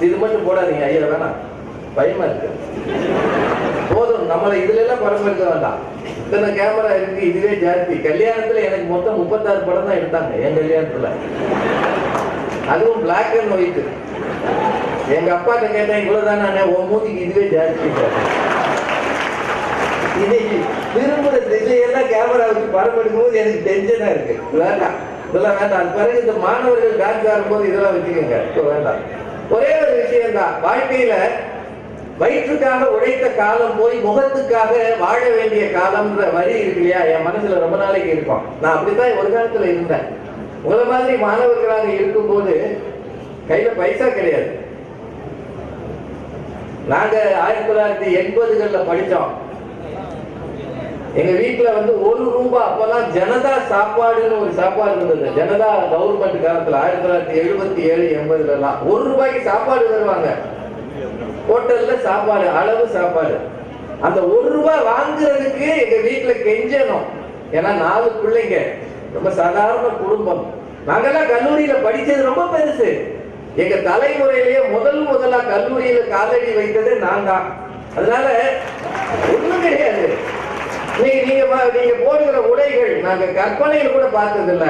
இது மட்டும் போடாதீங்க ஐயா வேணாம். பயமா இருக்கு. போதும் நம்மளை இதுல எல்லாம் பரம்பரைக்க வேண்டாம். இத்தனை கேமரா இருக்கு இதுவே ஜாஸ்தி. கல்யாணத்துல எனக்கு மொத்தம் முப்பத்தாறு படம் தான் எடுத்தாங்க என் கல்யாணத்துல. அதுவும் பிளாக் அண்ட் ஒயிட் எங்க அப்பாட்ட கேட்டேன் இவ்வளவுதானே உன் மூதிக்கு இதுவே ஜாஸ்தி. இன்னைக்கு திரும்புற திசையெல்லாம் கேமரா வச்சு படம் எடுக்கும்போது எனக்கு டென்ஷனா இருக்கு. வேண்டாம் இதெல்லாம் வேண்டாம். அது பிறகு இந்த மாணவர்கள் டான்ஸ் ஆடும்போது இதெல்லாம் வச்சுக்கோங்க. இப்போ வேண்டாம். ஒரே ஒரு விஷயம் தான் வாழ்க்கையில வயிற்றுக்காக உழைத்த காலம் போய் முகத்துக்காக வாழ வேண்டிய காலம்ன்ற வரி இருக்கு இல்லையா? என் மனசுல ரொம்ப நாளைக்கு இருக்கும். நான் அப்படித்தான் ஒரு காலத்துல இருந்தேன். உங்களை மாதிரி மாணவர்களாக இருக்கும்போது கையில பைசா கிடையாது. நாங்க ஆயிரத்தி தொள்ளாயிரத்தி எண்பதுகள்ல படித்தோம் எங்க வீட்டுல வந்து ஒரு ரூபாய் அப்பெல்லாம் ஜனதா சாப்பாடுன்னு ஒரு சாப்பாடு இருந்தது. ஜனதா கவர்மெண்ட் காலத்துல ஆயிரத்தி தொள்ளாயிரத்தி எழுபத்தி ஏழு எண்பதுல எல்லாம் ஒரு ரூபாய்க்கு சாப்பாடு தருவாங்க. ஹோட்டல்ல சாப்பாடு அளவு சாப்பாடு. அந்த ஒரு ரூபாய் வாங்குறதுக்கு எங்க வீட்டுல கெஞ்சணும். ஏன்னா நாலு பிள்ளைங்க ரொம்ப சாதாரண குடும்பம். நாங்கெல்லாம் கல்லூரியில படிச்சது ரொம்ப பெருசு. எங்க தலைமுறையிலேயே முதல் முதலா கல்லூரியில காலடி வைத்தது நான் தான் அதனால ஒண்ணும் கிடையாது. நீங்க நீங்க நீங்க போடுகிற உடைகள் நாங்க கற்பனையில் கூட பார்த்தது இல்ல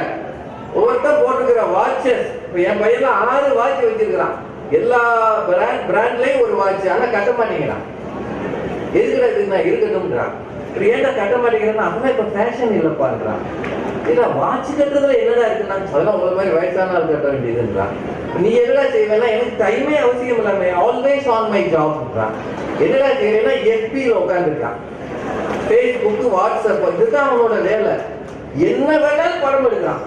ஒவ்வொருத்தர் போட்டுக்கிற வாட்சஸ் என் பையன் ஆறு வாட்ச் வச்சிருக்கிறான். எல்லா பிராண்ட் பிராண்ட்லயும் ஒரு வாட்ச் ஆனா கட்ட மாட்டேங்கிறான். இருக்கிறது நான் இருக்கட்டும்ன்றான். இப்ப ஏன்டா கட்ட மாட்டேங்கிறேன்னா அதெல்லாம் இப்ப ஃபேஷன் இல்லை இல்லப்பான்றான் இல்ல வாட்ச் கட்டுறதுல என்னடா இருக்குன்னா அதெல்லாம் உங்களை மாதிரி வயசான ஆள் கட்ட வேண்டியதுன்றான் நீ என்னடா செய்வேன்னா எனக்கு டைமே அவசியம் இல்லாம ஆல்வேஸ் ஆன் மை ஜாப்ன்றான் என்னடா செய்வேன்னா எஃபியில் உட்காந்துருக்கான் ஃபேஸ்புக் வாட்ஸ்அப் இதுதான் அவனோட வேலை. என்ன வேணாலும் படம் எடுக்கிறான்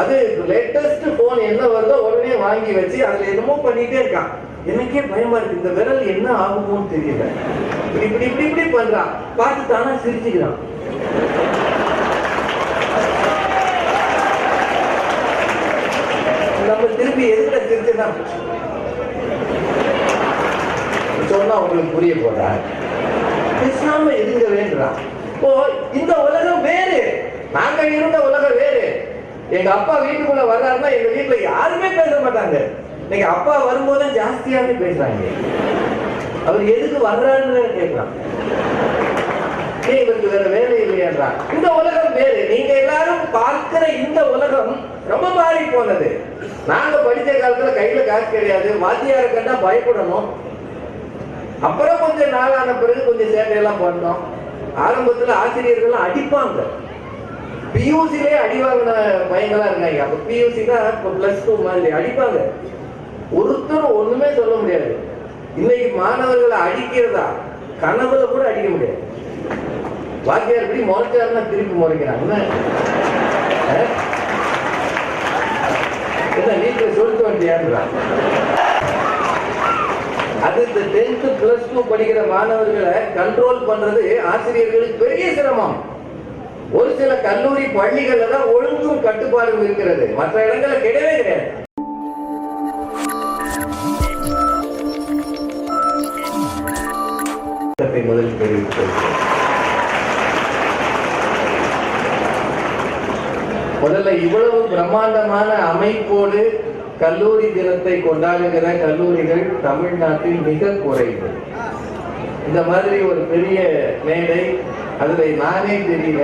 அது லேட்டஸ்ட் போன் என்ன வருதோ உடனே வாங்கி வச்சு அதுல என்னமோ பண்ணிட்டே இருக்கான். எனக்கே பயமா இருக்கு இந்த விரல் என்ன ஆகுமோன்னு தெரியல. இப்படி இப்படி இப்படி இப்படி பண்றான். பார்த்து தானா சிரிச்சுக்கிறான். நம்ம திருப்பி எதுல சிரிச்சுதான் சொன்னா உங்களுக்கு புரிய போதா? பேசாம இருங்க வேண்டாம் இப்போ இந்த உலகம் வேறு. நாங்க இருந்த உலகம் வேறு. எங்க அப்பா வீட்டுக்குள்ள வர்றாருன்னா எங்க வீட்டுல யாருமே பேச மாட்டாங்க. இன்னைக்கு அப்பா வரும்போது ஜாஸ்தியாவே பேசுறாங்க. அவர் எதுக்கு வர்றாருன்னு கேட்கலாம் ஏன் இவருக்கு வேற வேலை இல்லையான்றான் இந்த உலகம் வேறு. நீங்க எல்லாரும் பார்க்கிற இந்த உலகம் ரொம்ப மாறி போனது. நாங்க படித்த காலத்துல கையில காசு கிடையாது. வாத்தியாரை கண்டா பயப்படணும். அப்புறம் கொஞ்சம் நாளான பிறகு கொஞ்சம் சேட்டையெல்லாம் பண்ணோம். ஆரம்பத்தில் ஆசிரியர்கள்லாம் அடிப்பாங்க. பியூசிலே அடி வாங்கின பையங்களா இருக்காங்க. அப்ப பியூசி தான் இப்போ பிளஸ் டூ மாதிரி அடிப்பாங்க. ஒருத்தரும் ஒண்ணுமே சொல்ல முடியாது. இன்னைக்கு மாணவர்களை அடிக்கிறதா கனவுல கூட அடிக்க முடியாது. வாத்தியார் எப்படி முறைச்சாருன்னா திருப்பி முறைக்கிறாங்க அஹ்? என்ன வீட்டுல சொல்லிட்டு வண்டியாடுறான் அது இந்த டென்த் பிளஸ் டூ படிக்கிற மாணவர்களை கண்ட்ரோல் பண்றது ஆசிரியர்களுக்கு பெரிய சிரமம். ஒரு சில கல்லூரி பள்ளிகள்ல தான் ஒழுங்கும் கட்டுப்பாடும் இருக்கிறது. மற்ற இடங்கள்ல கிடையவே கிடையாது. சட்டத்தை முதல்ல இவ்வளவு பிரம்மாண்டமான அமைப்போடு கல்லூரி தினத்தை கொண்டாடுகிற கல்லூரிகள் தமிழ்நாட்டில் மிக குறைவு. இந்த மாதிரி ஒரு பெரிய மேடை அதுல நானே தெரியல.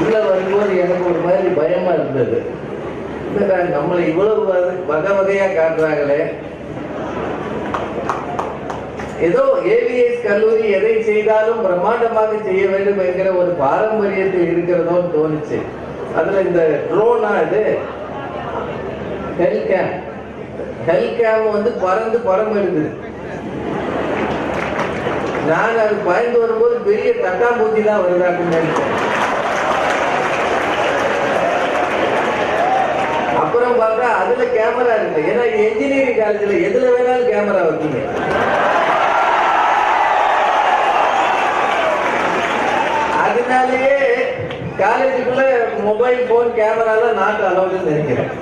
உள்ள வரும்போது எனக்கு ஒரு மாதிரி பயமா இருந்தது. நம்மளை இவ்வளவு வகை வகையா காட்டுறாங்களே. ஏதோ ஏவிஎஸ் கல்லூரி எதை செய்தாலும் பிரம்மாண்டமாக செய்ய வேண்டும் என்கிற ஒரு பாரம்பரியத்தில் இருக்கிறதோன்னு தோணுச்சு. அதுல இந்த ட்ரோனா இது ஹெல் கேம் ஹெல் கேம் வந்து பறந்து பறந்து இருக்குது நான் அது பயந்து வரும்போது பெரிய தட்டாம்பூச்சி தான் வருதாக்குன்னு நினைக்கிறேன். அப்புறம் பார்த்தா அதுல கேமரா இருக்கு. ஏன்னா இன்ஜினியரிங் காலேஜ்ல எதுல வேணாலும் கேமரா வைக்கீங்க அதனாலேயே காலேஜுக்குள்ள மொபைல் போன் கேமராலாம் நாட்டு அளவுன்னு நினைக்கிறேன்.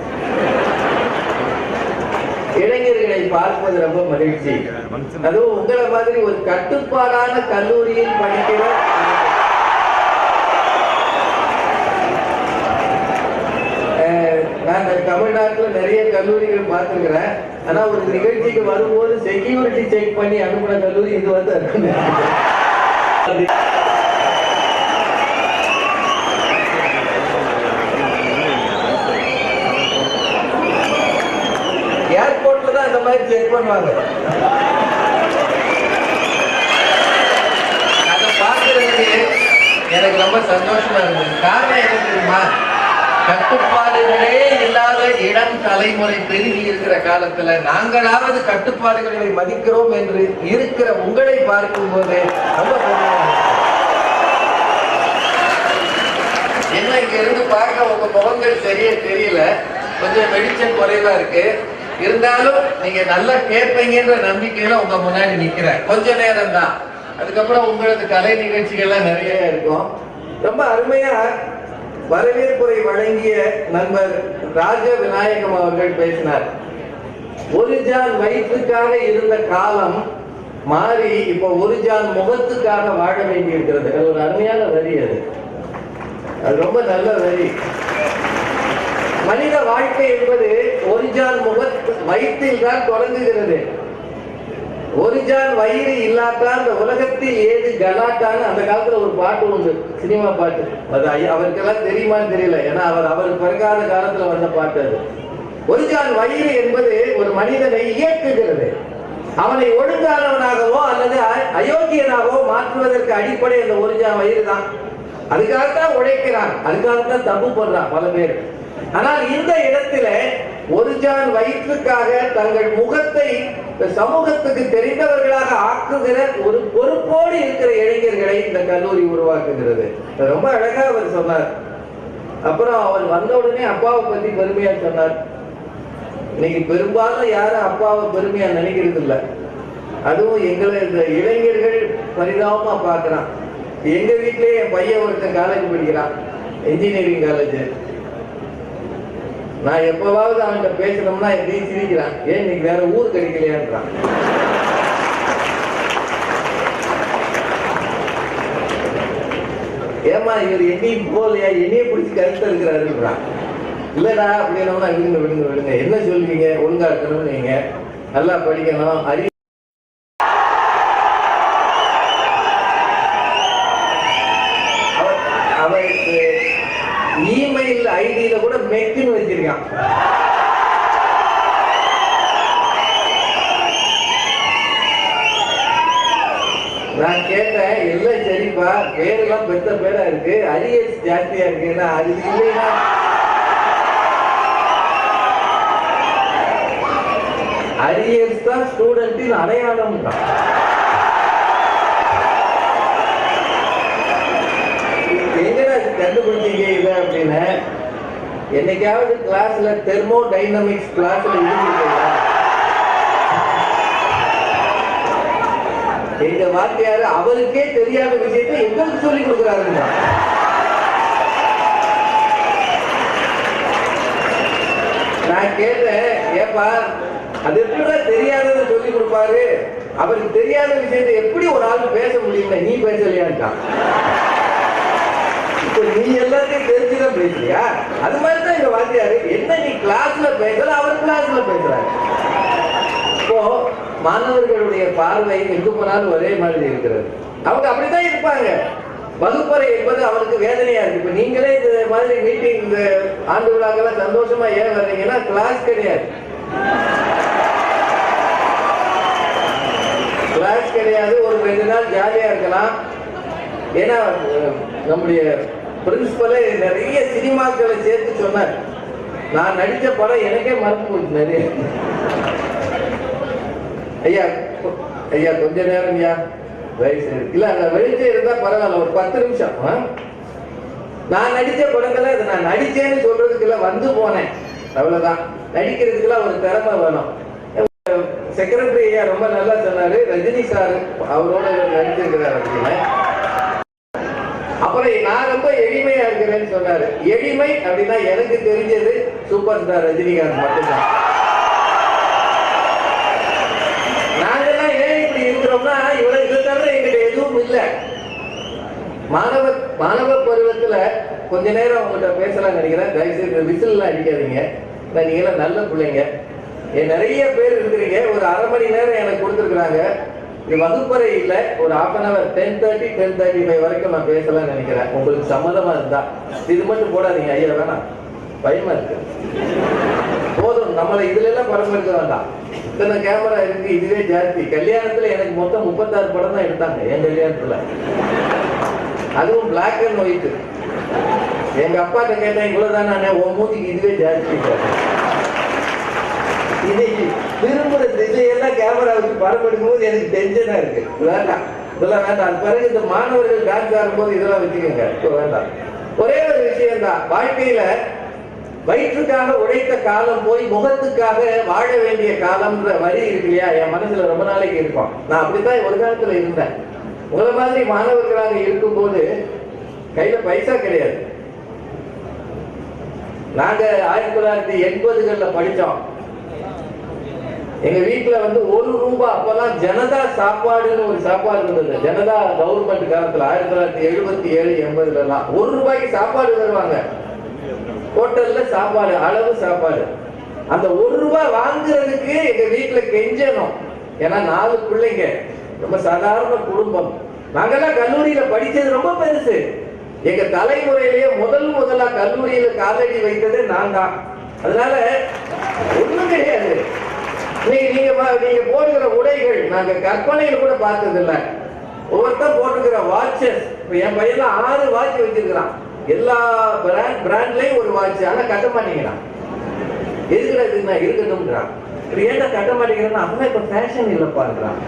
இளைஞர்களை பார்ப்பது ரொம்ப மகிழ்ச்சி. அதுவும் உங்களை மாதிரி ஒரு கட்டுப்பாடான கல்லூரியில் படிக்கிற அஹ், தமிழ்நாட்டில் நிறைய கல்லூரிகள் பார்த்துருக்கிறேன். ஆனா ஒரு நிகழ்ச்சிக்கு வரும்போது செக்யூரிட்டி செக் பண்ணி அனுப்பின கல்லூரி இது வந்து அது. ஏர்போர்ட்ல தான் இந்த மாதிரி செக் பண்ணுவாங்க அதை பார்க்கறதுக்கு எனக்கு ரொம்ப சந்தோஷமா இருந்தது காரணம் என்ன தெரியுமா? கட்டுப்பாடுகளே இல்லாத இளம் தலைமுறை பெருகி இருக்கிற காலத்துல நாங்களாவது கட்டுப்பாடுகளை மதிக்கிறோம் என்று இருக்கிற உங்களை பார்க்கும்போது ரொம்ப என்ன இங்க இருந்து பார்க்க உங்க முகங்கள் சரியா தெரியல. கொஞ்சம் வெளிச்சம் குறைவா இருக்கு. இருந்தாலும் நீங்க நல்லா கேட்பீங்கன்ற நம்பிக்கையில உங்க முன்னாடி நிக்கிறேன். கொஞ்ச நேரம் தான் அதுக்கப்புறம் உங்களது கலை நிகழ்ச்சிகள்லாம் நிறைய இருக்கும். ரொம்ப அருமையா வரவேற்புரை வழங்கிய நண்பர் ராஜ விநாயகம் அவர்கள் பேசினார். ஒரு ஜான் வயிற்றுக்காக இருந்த காலம் மாறி இப்ப ஒரு ஜான் முகத்துக்காக வாழ வேண்டி இருக்கிறது அது ஒரு அருமையான வரி அது. அது ரொம்ப நல்ல வரி. மனித வாழ்க்கை என்பது ஒரு ஜான் வயிற்றில் தான் தொடங்குகிறது. ஒரு வயிறு இல்லாட்டா இந்த உலகத்தில் ஏது கலாட்டான்னு அந்த காலத்துல ஒரு பாட்டு உண்டு சினிமா பாட்டு. அது ஐயா அவருக்கெல்லாம் தெரியுமான்னு தெரியல. ஏன்னா அவர் அவர் பிறகாத காலத்துல வந்த பாட்டு அது. ஒரு வயிறு என்பது ஒரு மனிதனை இயக்குகிறது. அவனை ஒழுங்கானவனாகவோ அல்லது அயோக்கியனாகவோ மாற்றுவதற்கு அடிப்படை அந்த ஒரு ஜான் வயிறு தான். அதுக்காகத்தான் உழைக்கிறான் அதுக்காகத்தான் தப்பு பண்றான் பல பேர். ஆனால் இந்த இடத்துல ஒரு ஜான் வயிற்றுக்காக தங்கள் முகத்தை சமூகத்துக்கு தெரிந்தவர்களாக ஆக்குகிற ஒரு பொறுப்போடு இருக்கிற இளைஞர்களை இந்த கல்லூரி உருவாக்குகிறது. ரொம்ப அழகா அவர் சொன்னார். அப்புறம் அவர் வந்த உடனே அப்பாவை பத்தி பெருமையா சொன்னார். இன்னைக்கு பெரும்பாலும் யாரும் அப்பாவை பெருமையா நினைக்கிறது இல்ல. அதுவும் எங்களை இந்த இளைஞர்கள் பரிதாபமா பாக்குறான் எங்க வீட்லயே என் பையன் ஒருத்தன் காலேஜ் படிக்கிறான். இன்ஜினியரிங் காலேஜ் நான் எப்பவாவது அவன்கிட்ட பேசணும்னா எப்படியும் சிரிக்கிறான். ஏன் இன்னைக்கு வேற ஊர் கிடைக்கலையான்றான். ஏமா இவர் எங்கேயும் போலையா என்னைய பிடிச்சி கருத்து இருக்கிறாருன்றான். இல்லடா அப்படின்னா விடுங்க விடுங்க விடுங்க. என்ன சொல்லுவீங்க ஒழுங்கா இருக்கணும் நீங்க. நல்லா படிக்கணும் அறி அவ- அவருக்கு இமெயில் ஐடியில கூட மெக்குன்னு வச்சிருக்கான் நான் கேட்டேன் எல்லாம் சரிப்பா பேரெல்லாம் பெத்த பேரா இருக்கு. அரியர்ஸ் ஜாஸ்தியா இருக்கு. அது இல்லைன்னா அரியர்ஸ் தான் ஸ்டூடெண்டின் அடையாளம். தான் இது கண்டுபிடிச்சீங்க இதை அப்படின்னு என்னைக்காவது கிளாஸ்ல தெர்மோ டைனமிக்ஸ் கிளாஸ்ல இருந்திருக்கீங்களா எங்க வாத்தியார் அவருக்கே தெரியாத விஷயத்தை எங்களுக்கு சொல்லி கொடுக்குறாருங்க. நான் கேட்டேன் ஏப்பா அது எப்படி தெரியாததை சொல்லி கொடுப்பாரு? அவருக்கு தெரியாத விஷயத்தை எப்படி ஒரு ஆள் பேச முடியுமா நீ பேசலையான்ட்டான் இப்போ நீ எல்லாத்தையும் தெரிஞ்சுதான் பேசுறியா அது மாதிரி தான் இந்த வாத்தியாரு என்ன நீ கிளாஸ்ல பேசல அவர் கிளாஸ்ல பேசுறாரு. இப்போ மாணவர்களுடைய பார்வை எங்கு போனாலும் ஒரே மாதிரி இருக்கிறது. அவங்க அப்படிதான் இருப்பாங்க. வகுப்பறை என்பது அவருக்கு வேதனையா இருக்கு. இப்ப நீங்களே இந்த மாதிரி மீட்டிங் இந்த ஆண்டு விழாக்கெல்லாம் சந்தோஷமா ஏன் வர்றீங்கன்னா கிளாஸ் கிடையாது. கிளாஸ் கிடையாது. ஒரு ரெண்டு நாள் ஜாலியா இருக்கலாம். ஏன்னா நம்முடைய பிரின்சிபலே நிறைய சினிமாக்களை சேர்த்து சொன்னார். நான் நடித்த படம் எனக்கே மறந்து போச்சு நிறைய. ஐயா ஐயா கொஞ்ச நேரம் ஐயா வயசு இல்ல அந்த வெளிச்சம் இருந்தா பரவாயில்ல ஒரு பத்து நிமிஷம். ஆ? நான் நடிச்ச படங்களை இது நான் நடிச்சேன்னு சொல்றதுக்கு எல்லாம் வந்து போனேன். அவ்வளவுதான். நடிக்கிறதுக்குலாம் ஒரு திறமை வேணும். செக்ரட்டரி ஐயா ரொம்ப நல்லா சொன்னாரு. ரஜினி சார் அவரோட இவர் நடிச்சிருக்கிறார் அப்படின்னு. அப்புறம் நான் ரொம்ப எளிமையா இருக்கிறேன்னு சொன்னாரு. எளிமை அப்படின்னா எனக்கு தெரிஞ்சது சூப்பர் ஸ்டார் ரஜினிகாந்த் மட்டும்தான். இல்லை. மாணவ மாணவ பருவத்துல கொஞ்ச நேரம் உங்கள்கிட்ட பேசலாம் நினைக்கிறேன். தயவுசெய்து விசில் அடிக்காதீங்க. நான் நீங்களாம் நல்ல பிள்ளைங்க. ஏன் நிறைய பேர் இருக்கிறீங்க. ஒரு அரை மணி நேரம் எனக்கு கொடுத்துருக்குறாங்க. இது வகுப்பறை இல்லை. ஒரு half an hour ten thirty ten thirty five வரைக்கும் நான் பேசலாம்னு நினைக்கிறேன். உங்களுக்கு சம்மதமா இருந்தா. இது மட்டும் போடாதீங்க ஐயா வேணாம். பயமா இருக்கு. போதும் நம்மளை இதுல எல்லாம் படம் எடுக்க வேண்டாம். இத்தனை கேமரா இருக்கு இதுவே ஜாஸ்தி. கல்யாணத்துல எனக்கு மொத்தம் முப்பத்தாறு படம் தான் எடுத்தாங்க என் கல்யாணத்துல. அதுவும் பிளாக் அண்ட் ஒயிட் எங்க அப்பாட்ட கேட்டேன் இவ்வளவுதான் நான் உன் மூதிக்கு இதுவே ஜாஸ்தி. இன்னைக்கு திரும்புற திசையெல்லாம் கேமரா வச்சு படம் எடுக்கும்போது எனக்கு டென்ஷனா இருக்கு. வேண்டாம் இதெல்லாம் வேண்டாம். பிறகு இந்த மாணவர்கள் டான்ஸ் ஆடும்போது இதெல்லாம் வச்சுக்கோங்க. இப்போ வேண்டாம். ஒரே ஒரு விஷயம் தான் வாழ்க்கையில வயிற்றுக்காக உழைத்த காலம் போய் முகத்துக்காக வாழ வேண்டிய காலம்ன்ற வரி இருக்கு இல்லையா? என் மனசுல ரொம்ப நாளைக்கு இருக்கும். நான் அப்படித்தான் ஒரு காலத்துல இருந்தேன். உங்களை மாதிரி மாணவர்களாக இருக்கும்போது கையில பைசா கிடையாது. நாங்க ஆயிரத்தி தொள்ளாயிரத்தி எண்பதுகள்ல படிச்சோம். எங்க வீட்டுல வந்து ஒரு ரூபாய் அப்பெல்லாம் ஜனதா சாப்பாடுன்னு ஒரு சாப்பாடு இருந்தது. ஜனதா கவர்மெண்ட் காலத்துல ஆயிரத்தி தொள்ளாயிரத்தி எழுபத்தி ஏழு எண்பதுல எல்லாம் ஒரு ரூபாய்க்கு சாப்பாடு தருவாங்க. ஹோட்டல்ல சாப்பாடு அளவு சாப்பாடு. அந்த ஒரு ரூபாய் வாங்குறதுக்கு எங்க வீட்டுல கெஞ்சணும். ஏன்னா நாலு பிள்ளைங்க ரொம்ப சாதாரண குடும்பம். நாங்கெல்லாம் கல்லூரியில படிச்சது ரொம்ப பெருசு. எங்க தலைமுறையிலேயே முதல் முதலா கல்லூரியில காலடி வைத்தது நான் தான். அதனால ஒண்ணும் கிடையாது. நீங்க நீங்க நீங்க போடுகிற உடைகள் நாங்க கற்பனையில கூட பார்த்தது இல்லை ஒவ்வொருத்தர் போட்டுக்கிற வாட்சஸ் என் பையன் ஆறு வாட்ச் வச்சிருக்கிறான். எல்லா பிராண்ட் பிராண்ட்லயும் ஒரு வாட்ச் ஆனா கட்ட மாட்டேங்கிறான். எதுக்குடா இது நான் இருக்கட்டும்ன்றான். இப்ப ஏன்டா கட்ட மாட்டேங்கிறான் அப்பதான் இப்ப ஃபேஷன் இல்லப்பான்றான்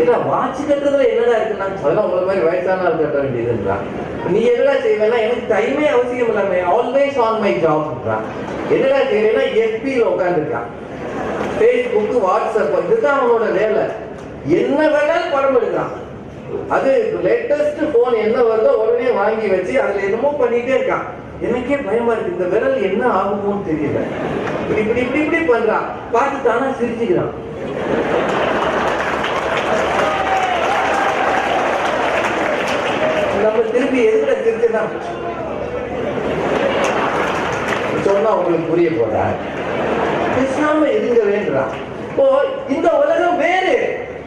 இல்ல வாட்ச் கட்டுறதுல என்னடா இருக்குன்னா அதெல்லாம் உங்களை மாதிரி வயசான ஆள் கட்ட வேண்டியதுன்றான். நீ என்னடா செய்வேன்னா எனக்கு டைமே அவசியம் இல்லாம ஆல்வேஸ் ஆன் மை ஜாப்ன்றான் என்னடா செய்வேன்னா எஃபியில் உட்காந்துருக்கான் ஃபேஸ்புக் வாட்ஸ்அப் இதுதான் அவனோட வேலை. என்ன வேணாலும் படம் எடுக்கிறான். அது லேட்டஸ்ட் போன் என்ன வருதோ உடனே வாங்கி வச்சு அதுல என்னமோ பண்ணிட்டே இருக்கான். எனக்கே பயமா இருக்கு இந்த விரல் என்ன ஆகுமோன்னு தெரியல. இப்படி இப்படி இப்படி இப்படி பண்றான். பார்த்து தானா சிரிச்சுக்கிறான். நம்ம திருப்பி எதுல சிரிச்சுதான் சொன்னா உங்களுக்கு புரிய போதா பேசாம இருங்க வேண்டாம் இப்போ இந்த உலகம் வேறு.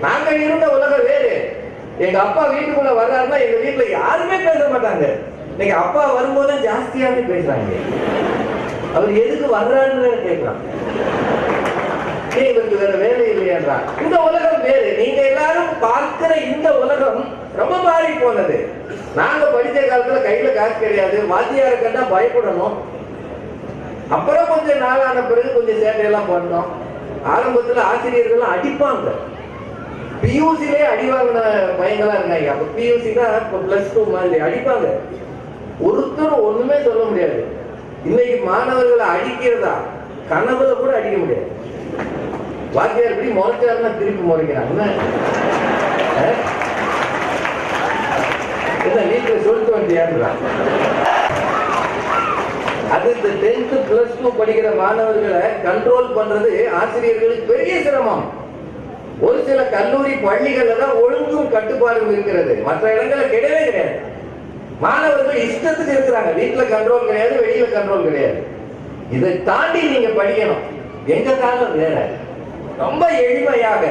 நாங்க இருந்த உலகம் வேறு. எங்க அப்பா வீட்டுக்குள்ள வர்றாருன்னா எங்க வீட்டுல யாருமே பேச மாட்டாங்க. இன்னைக்கு அப்பா வரும்போது ஜாஸ்தியாவே பேசுறாங்க. அவர் எதுக்கு வர்றாருன்னு கேட்கிறான் ஏன் இவருக்கு வேற வேலை இல்லையான்றான் இந்த உலகம் வேறு. நீங்க எல்லாரும் பார்க்கிற இந்த உலகம் ரொம்ப மாறி போனது. நாங்க படித்த காலத்துல கையில காசு கிடையாது. வாத்தியார கண்டா பயப்படணும். அப்புறம் கொஞ்சம் நாளான பிறகு கொஞ்சம் சேட்டையெல்லாம் பண்ணோம் ஆரம்பத்துல ஆசிரியர்கள் அடிப்பாங்க. பியூசிலே அடி வாங்கின பையங்களா இருக்காங்க அப்ப பியூசி தான் இப்ப பிளஸ் டூ மாதிரி அடிப்பாங்க. ஒருத்தரும் ஒண்ணுமே சொல்ல முடியாது. இன்னைக்கு மாணவர்களை அடிக்கிறதா? கனவுல கூட அடிக்க முடியாது. வாத்தியார் எப்படி முறைச்சாருன்னா திருப்பி முறைக்கிறாங்க என்ன? அஹ்? என்ன சொல்லிட்டு வந்தியான்றான் அது இந்த டென்த்து பிளஸ் டூ படிக்கிற மாணவர்களை கண்ட்ரோல் பண்றது ஆசிரியர்களுக்கு பெரிய சிரமம். ஒரு சில கல்லூரி பள்ளிகள்ல தான் ஒழுங்கும் கட்டுப்பாடும் இருக்கிறது. மற்ற இடங்கள்ல கிடையவே கிடையாது. மாணவர்கள் இஷ்டத்துக்கு இருக்கிறாங்க. வீட்டுல கண்ட்ரோல் கிடையாது வெளியில கண்ட்ரோல் கிடையாது. இதை தாண்டி நீங்க படிக்கணும். எங்க காலம் வேற. ரொம்ப எளிமையாக.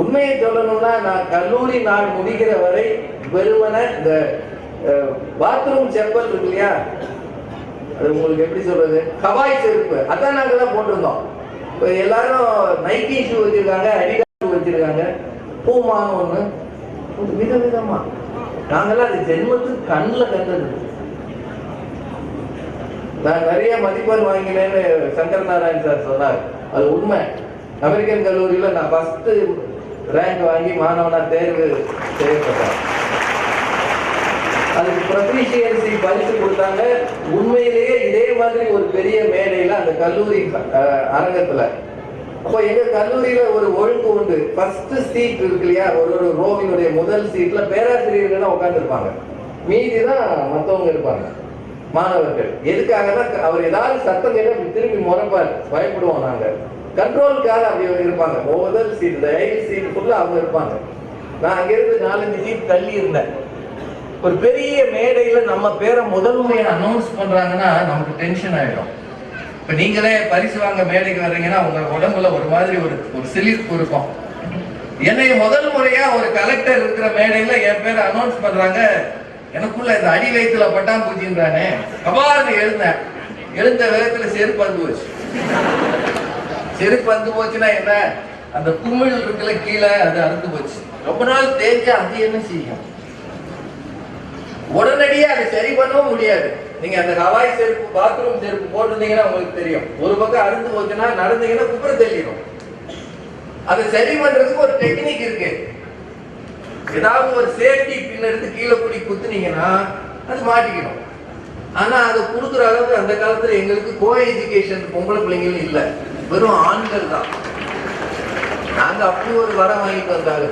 உண்மையை சொல்லணும்னா நான் கல்லூரி நாள் முடிகிற வரை வெறுமன இந்த பாத்ரூம் செப்பல் இருக்கு இல்லையா? அது உங்களுக்கு எப்படி சொல்றது? ஹவாய் செருப்பு. அதான் நாங்க தான் போட்டிருந்தோம். எல்லாரும் நைட்டி ஷூ வச்சிருக்காங்க அடிடா ஷூ வச்சிருக்காங்க. பூமான்னு ஒன்று கொஞ்சம் விதவிதமா. நாங்கள்லாம் அது ஜென்மத்துக்கு கண்ணில் கண்டது. நான் நிறைய மதிப்பெண் வாங்கினேன்னு சங்கர் நாராயண் சார் சொன்னார். அது உண்மை. அமெரிக்கன் கல்லூரியில நான் ஃபஸ்ட்டு ரேங்க் வாங்கி மாணவனாக தேர்வு செய்யப்பட்டேன். அதுக்கு ப்ரொஃபிஷியன்சி பரிசு கொடுத்தாங்க. உண்மையிலேயே இதே மாதிரி ஒரு பெரிய மேடையில அந்த கல்லூரி அரங்கத்துல. அப்போ எங்க கல்லூரியில ஒரு ஒழுங்கு உண்டு. ஃபர்ஸ்ட் சீட் இருக்கு இல்லையா? ஒரு ஒரு ரோவினுடைய முதல் சீட்ல பேராசிரியர்கள் தான் உட்காந்துருப்பாங்க மீதி தான் மற்றவங்க இருப்பாங்க. மாணவர்கள். எதுக்காகனா அவர் ஏதாவது சத்தம் கேட்டு திரும்பி முறைப்பார். பயப்படுவோம் நாங்க. கண்ட்ரோலுக்காக அப்படி இருப்பாங்க. முதல் சீட் இந்த சீட் ஃபுல்லாக அவங்க இருப்பாங்க. நான் அங்கிருந்து நாலஞ்சு சீட் தள்ளி இருந்தேன். ஒரு பெரிய மேடையில நம்ம பேரை முதல் முறையை அனௌன்ஸ் பண்றாங்கன்னா நமக்கு டென்ஷன் ஆயிடும். இப்ப நீங்களே பரிசு வாங்க மேடைக்கு வர்றீங்கன்னா உங்க உடம்புல ஒரு மாதிரி ஒரு ஒரு சிலிர்ப்பு இருக்கும். என்னை முதல் முறையா ஒரு கலெக்டர் இருக்கிற மேடையில என் பேரை அனௌன்ஸ் பண்றாங்க. எனக்குள்ள இந்த அடி வயிற்றுல பட்டாம்பூச்சின்றானே. கபார்னு எழுந்தேன். எழுந்த விதத்துல செருப்பு வந்து போச்சு. செருப்பு வந்து போச்சுன்னா என்ன? அந்த குமிழ் இருக்குல்ல கீழே அது அறுந்து போச்சு. ரொம்ப நாள் தேஞ்சா அது என்ன செய்யும்? உடனடியே அதை சரி பண்ணவும் முடியாது. நீங்க அந்த ஹவாய் செருப்பு பாத்ரூம் செருப்பு போட்டிருந்தீங்கன்னா உங்களுக்கு தெரியும். ஒரு பக்கம் அறுந்து போச்சுன்னா நடந்தீங்கன்னா குப்புற தெளியும் அதை சரி பண்றதுக்கு ஒரு டெக்னிக் இருக்கு. ஏதாவது ஒரு சேஃப்டி பின் எடுத்து கீழே கூடி குத்துனீங்கன்னா அது மாட்டிக்கணும் ஆனா அதை கொடுக்குற அளவுக்கு அந்த காலத்துல எங்களுக்கு கோ எஜுகேஷன் பொம்பளை பிள்ளைங்களும் இல்லை. வெறும் ஆண்கள் தான். நாங்க அப்படி ஒரு வரம் வாங்கிட்டு வந்தாங்க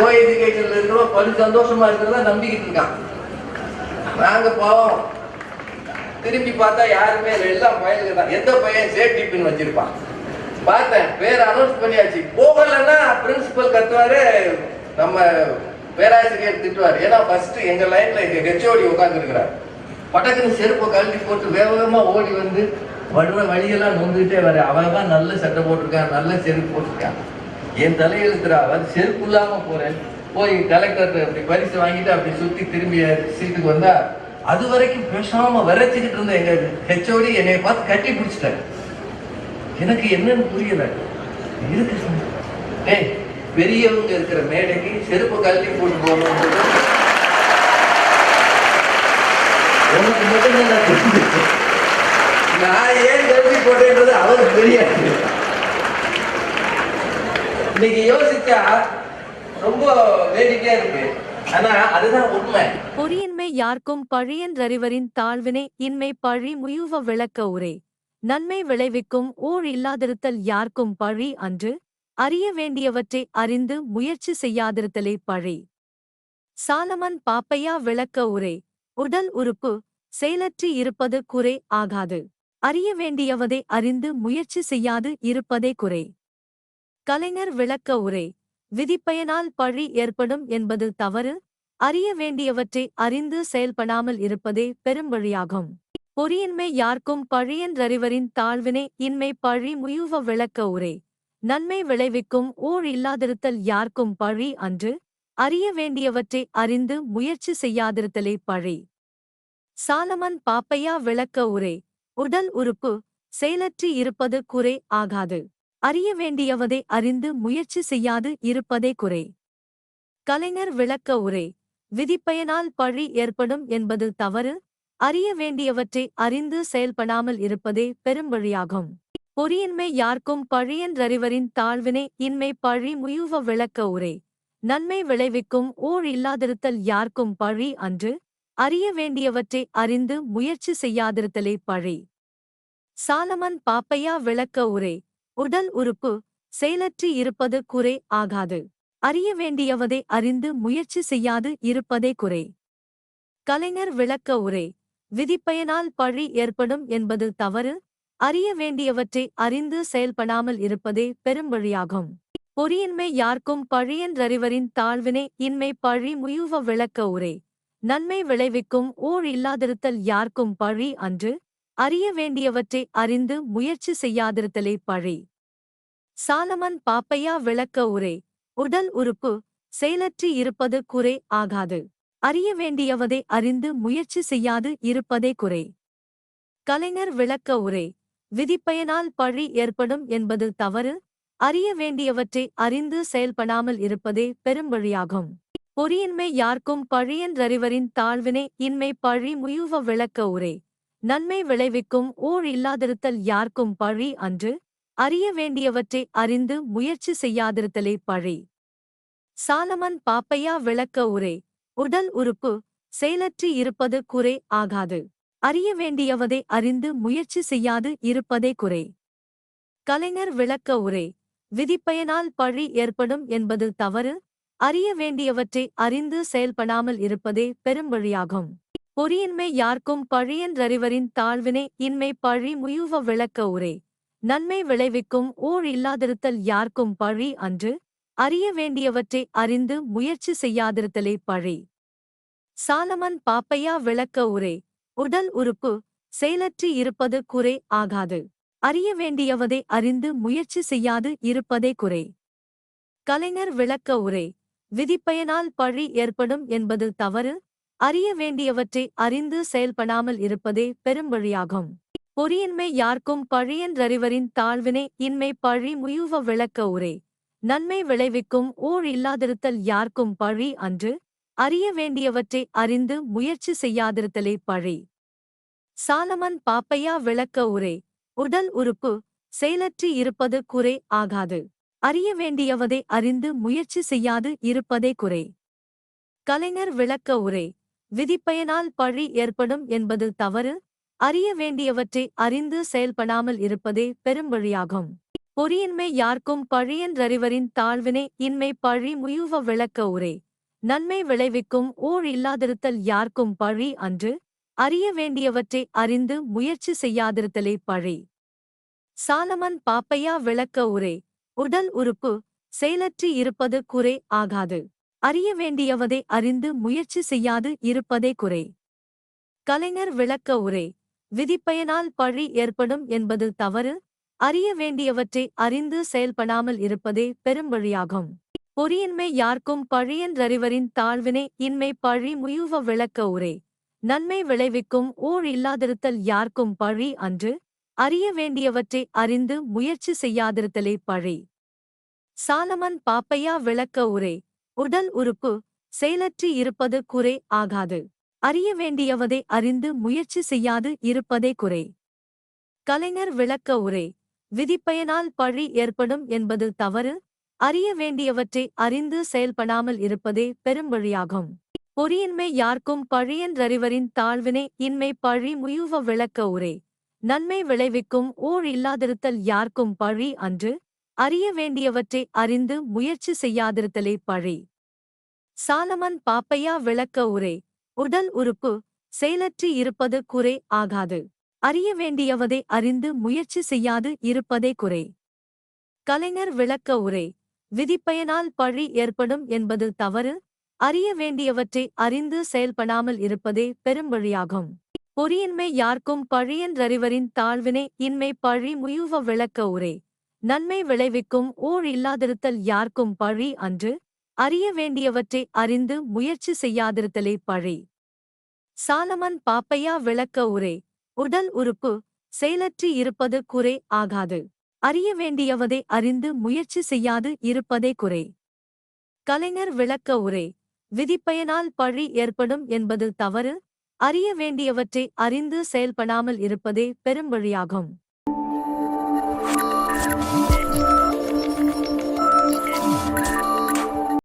கோ எஜுகேஷன்ல இருக்கிறோம் படி சந்தோஷமா இருக்கிறதா நம்பிக்கிட்டு இருக்கான் நாங்க போவோம். திரும்பி பார்த்தா யாருமே இல்லை, எல்லாம் பயலுக்கு தான். எந்த பையன் சேஃப்டி பின் வச்சிருப்பான். பார்த்தேன் பேர் அனௌன்ஸ் பண்ணியாச்சு. போகலன்னா பிரின்சிபல் கத்துவாரு நம்ம பேராசிரியர் திட்டுவார். ஏன்னா ஃபர்ஸ்ட் எங்க லைன்ல எங்க ஹெச்ஓடி உட்காந்துருக்கிறார் பட்டக்குன்னு செருப்பை கழட்டி போட்டு வேக வேகமா ஓடி வந்து வடுற வழியெல்லாம் நொந்துகிட்டே வர அவன் தான் நல்ல சட்டை போட்டிருக்கான் நல்ல செருப்பு போட்டிருக்கான் என் தலையெழுத்துறா அவர் செருப்பு இல்லாம போறேன். போய் கலெக்டர் அப்படி பரிசு வாங்கிட்டு அப்படி சுத்தி திரும்பி சீட்டுக்கு வந்தா அது வரைக்கும் பேசாம விரைச்சுக்கிட்டு இருந்த எங்க ஹெச்ஓடி என்னை பார்த்து கட்டி பிடிச்சிட்டாரு. எனக்கு என்னன்னு புரியல. இருக்கு ஏய் பெரியவங்க இருக்கிற மேடைக்கு செருப்பு கழட்டி போட்டு போகணும் உனக்கு மட்டும் நான் தெரிஞ்சுச்சு நான் ஏன் கல்வி போட்டேன்றது அவருக்கு தெரியாது. இன்னைக்கு யோசிச்சா ரொம்ப வேடிக்கையா இருக்கு. பொறியின்மை யார்க்கும் பழியன்றறிவரின் தாழ்வினை இன்மை பழி முயுவ விளக்க உரை. நன்மை விளைவிக்கும் ஊழ் இல்லாதிருத்தல் யார்க்கும் பழி அன்று? அறிய வேண்டியவற்றை அறிந்து முயற்சி செய்யாதிருத்தலே பழி. சாலமன் பாப்பையா விளக்க உரை. உடல் உறுப்பு செயலற்றி இருப்பது குறை ஆகாது. அறிய வேண்டியவதை அறிந்து முயற்சி செய்யாது இருப்பதே குறை. கலைஞர் விளக்க உரை. விதிப்பயனால் பழி ஏற்படும் என்பது தவறு. அறிய வேண்டியவற்றை அறிந்து செயல்படாமல் இருப்பதே பெரும்பழியாகும் பொறியின்மை யார்க்கும் பழியன்றறிவரின் தாழ்வினை இன்மை பழி முயுவ விளக்க உரை. நன்மை விளைவிக்கும் ஓர் இல்லாதிருத்தல் யார்க்கும் பழி அன்று. அறிய வேண்டியவற்றை அறிந்து முயற்சி செய்யாதிருத்தலே பழி. சாலமன் பாப்பையா விளக்க உரை. உடல் உறுப்பு. செயலற்றி இருப்பது குறை ஆகாது. அறிய வேண்டியவதை அறிந்து முயற்சி செய்யாது இருப்பதே குறை. கலைஞர் விளக்க உரை. விதிப்பயனால் பழி ஏற்படும் என்பது தவறு. அறிய வேண்டியவற்றை அறிந்து செயல்படாமல் இருப்பதே பெரும்பழியாகும் பொறியின்மை யார்க்கும் பழியன்றறிவரின் தாழ்வினை இன்மை பழி முயுவ விளக்க உரை. நன்மை விளைவிக்கும் ஊழ் இல்லாதிருத்தல் யார்க்கும் பழி அன்று. அறிய வேண்டியவற்றை அறிந்து முயற்சி செய்யாதிருத்தலே பழி. சாலமன் பாப்பையா விளக்க உரை. உடல் உறுப்பு செயலற்றி இருப்பது குறை ஆகாது. அறிய வேண்டியவதை அறிந்து முயற்சி செய்யாது இருப்பதே குறை. கலைஞர் விளக்க உரை விதிப்பயனால் பழி ஏற்படும் என்பது தவறு. அறிய வேண்டியவற்றை அறிந்து செயல்படாமல் இருப்பதே பெரும்பழியாகும் பொறியின்மை யார்க்கும் பழியன்றறிவரின் தாழ்வினை இன்மை பழி முயுவ விளக்க உரை. நன்மை விளைவிக்கும் ஓர் இல்லாதிருத்தல் யார்க்கும் பழி அன்று. அறிய வேண்டியவற்றை அறிந்து முயற்சி செய்யாதிருத்தலே பழி. சாலமன் பாப்பையா விளக்க உரை உடல் உறுப்பு செயலற்றி இருப்பது குறை ஆகாது. அறிய வேண்டியவதை அறிந்து முயற்சி செய்யாது இருப்பதே குறை கலைஞர் விளக்க உரை விதிப்பயனால் பழி ஏற்படும் என்பது தவறு அறிய வேண்டியவற்றை அறிந்து செயல்படாமல் இருப்பதே பெரும்பழியாகும் பொறியின்மை யார்க்கும் பழியன் ரறிவரின் தாழ்வினை இன்மை பழி முயுவ விளக்க உரை நன்மை விளைவிக்கும் ஊழ் இல்லாதிருத்தல் யார்க்கும் பழி அன்று? அறிய வேண்டியவற்றை அறிந்து முயற்சி செய்யாதிருத்தலே பழி. சாலமன் பாப்பையா விளக்க உரை. உடல் உறுப்பு. செயலற்றி இருப்பது குறை ஆகாது. அறிய வேண்டியவதை அறிந்து முயற்சி செய்யாது இருப்பதே குறை. கலைஞர் விளக்க உரை. விதிப்பயனால் பழி ஏற்படும் என்பது தவறு. அறிய வேண்டியவற்றை அறிந்து செயல்படாமல் இருப்பதே பெரும் வழியாகும் பொறியின்மை யார்க்கும் பழியன்றறிவரின் தாழ்வினை இன்மை பழி முயுவ விளக்க உரை. நன்மை விளைவிக்கும் ஓர் இல்லாதிருத்தல் யார்க்கும் பழி அன்று? அறிய வேண்டியவற்றை அறிந்து முயற்சி செய்யாதிருத்தலே பழி. சாலமன் பாப்பையா விளக்க உரை. உடல் உறுப்பு செயலற்று இருப்பது குறை ஆகாது. அறிய வேண்டியவதை அறிந்து முயற்சி செய்யாது இருப்பதே குறை. கலைஞர் விளக்க உரை. விதிப்பயனால் பழி ஏற்படும் என்பது தவறு? அறிய வேண்டியவற்றை அறிந்து செயல்படாமல் இருப்பதே பெரும்பழியாகும் பொறியின்மை யார்க்கும் பழியென்றறிவரின் தாழ்வினை இன்மை பழி முயுவ விளக்க உரை. நன்மை விளைவிக்கும் ஓர் இல்லாதிருத்தல் யார்க்கும் பழி அன்று? அறிய வேண்டியவற்றை அறிந்து முயற்சி செய்யாதிருத்தலே பழி. சாலமன் பாப்பையா விளக்க உரை. உடல் உறுப்பு செயலற்று இருப்பது குறை ஆகாது. அறிய வேண்டியவதை அறிந்து முயற்சி செய்யாது இருப்பதே குறை. கலைஞர் விளக்க உரை. விதிப்பயனால் பழி ஏற்படும் என்பது தவறு. அறிய வேண்டியவற்றை அறிந்து செயல்படாமல் இருப்பதே பெரும்பழியாகும் பொறியின்மை யார்க்கும் பழியென்றறிவரின் தாழ்வினை இன்மை பழி முயுவ விளக்க உரை. நன்மை விளைவிக்கும் ஊழ் இல்லாதிருத்தல் யார்க்கும் பழி அன்று. அறிய வேண்டியவற்றை அறிந்து முயற்சி செய்யாதிருத்தலே பழி. சாலமன் பாப்பையா விளக்க உரை. உடல் உறுப்பு. செயலற்று இருப்பது குறை ஆகாது. அறிய வேண்டியவதை அறிந்து முயற்சி செய்யாது இருப்பதே குறை. கலைஞர் விளக்க உரை. விதிப்பயனால் பழி ஏற்படும் என்பது தவறு. அறிய வேண்டியவற்றை அறிந்து செயல்படாமல் இருப்பதே பெரும்பழியாகும் பொறியின்மை யார்க்கும் பழியென்றறிவரின் தாழ்வினை இன்மை பழி முயுவ விளக்க உரை. நன்மை விளைவிக்கும் ஊழ் இல்லாதிருத்தல் யார்க்கும் பழி அன்று. அறிய வேண்டியவற்றை அறிந்து முயற்சி செய்யாதிருத்தலே பழி. சாலமன் பாப்பையா விளக்க உரை. உடல் உறுப்பு செயலற்று இருப்பது குறை ஆகாது. அறிய வேண்டியவதை அறிந்து முயற்சி செய்யாது இருப்பதே குறை. கலைஞர் விளக்க உரை விதிப்பயனால் பழி ஏற்படும் என்பது தவறு அறிய வேண்டியவற்றை அறிந்து செயல்படாமல் இருப்பதே பெரும்பழியாகும் பொறியின்மை யார்க்கும் பழியென்றறிவரின் தாழ்வினை இன்மை பழி முயுவ விளக்க உரை நன்மை விளைவிக்கும் ஓர் இல்லாதிருத்தல் யார்க்கும் பழி அன்று அறிய வேண்டியவற்றை அறிந்து முயற்சி செய்யாதிருத்தலே பழி. சாலமன் பாப்பையா விளக்க உரை உடல் உறுப்பு செயலற்று இருப்பது குறை ஆகாது. அறிய வேண்டியவதை அறிந்து முயற்சி செய்யாது இருப்பதே குறை கலைஞர் விளக்க உரை விதிப்பயனால் பழி ஏற்படும் என்பது தவறு அறிய வேண்டியவற்றை அறிந்து செயல்படாமல் இருப்பதே பெரும்பழியாகும் பொறியின்மை யார்க்கும் பழியென்றறிவரின் தாழ்வினை இன்மை பழி முயுவ விளக்க உரை நன்மை விளைவிக்கும் ஊழ் இல்லாதிருத்தல் யார்க்கும் பழி அன்று? அறிய வேண்டியவற்றை அறிந்து முயற்சி செய்யாதிருத்தலே பழி. சாலமன் பாப்பையா விளக்க உரை உடல் உறுப்பு செயலற்று இருப்பது குறை ஆகாது. அறிய வேண்டியவதை அறிந்து முயற்சி செய்யாது இருப்பதே குறை கலைஞர் விளக்க உரை விதிப்பயனால் பழி ஏற்படும் என்பது தவறு? அறிய வேண்டியவற்றை அறிந்து செயல்படாமல் இருப்பதே பெரும்பழியாகும்.